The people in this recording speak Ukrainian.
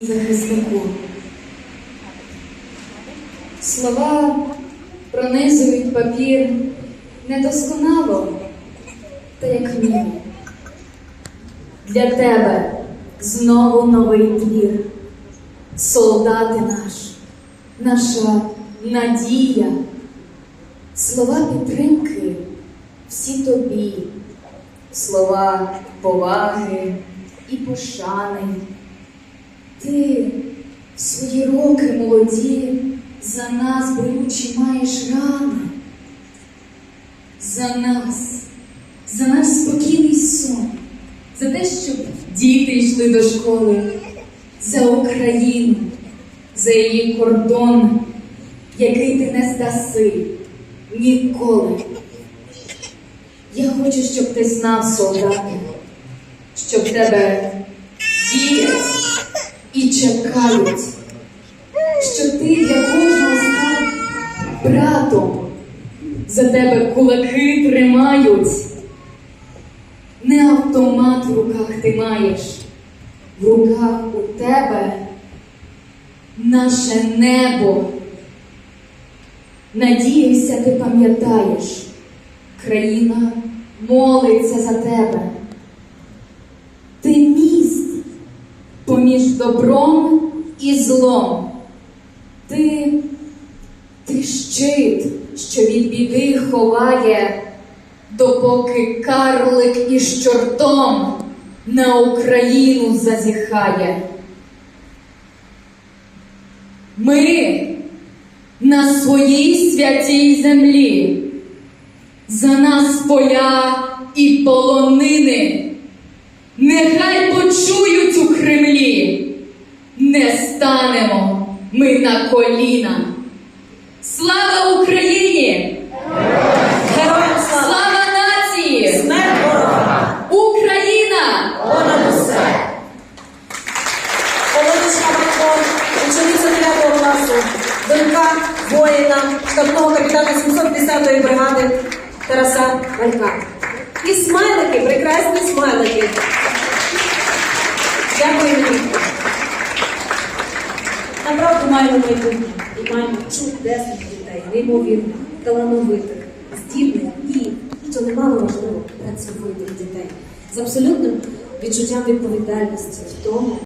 захиснику. Слова пронизують папір недосконало, та як вмію. Для тебе знову новий твір, солдати наш, наша надія, слова підтримки всі тобі, слова поваги і пошани. Ти в свої роки молоді за нас болючі маєш рани. За нас, за наш спокійний сон, за те, щоб діти йшли до школи, за Україну, за її кордон, який ти не здаси ніколи. Я хочу, щоб ти знав, солдати, щоб тебе і чекають, що ти для кожного став братом, за тебе кулаки тримають. Не автомат в руках ти маєш, в руках у тебе наше небо. Надіюся, ти пам'ятаєш, країна молиться за тебе. Ти міст поміж добром і злом. Ти, ти щит, що від біди ховає, допоки карлик із чортом на Україну зазіхає. Ми на своїй святій землі, за нас поля і полонини. Нехай почують у Кремлі, не станемо ми на коліна. Слава Україні! Героям слава! Слава нації! Смерть ворога! Україна! Понад усе! Володячка Марко, учениця 9 класу, донька воїна, штабного капітана 750-ї бригади Тараса Валька. І смайлики, прекрасні смайлики. Дякую маємо майбутнє і маємо чудесних дітей, неймовірних, талановитих, здібних і, що немало важливо, працьовитих дітей. З абсолютним відчуттям відповідальності в тому,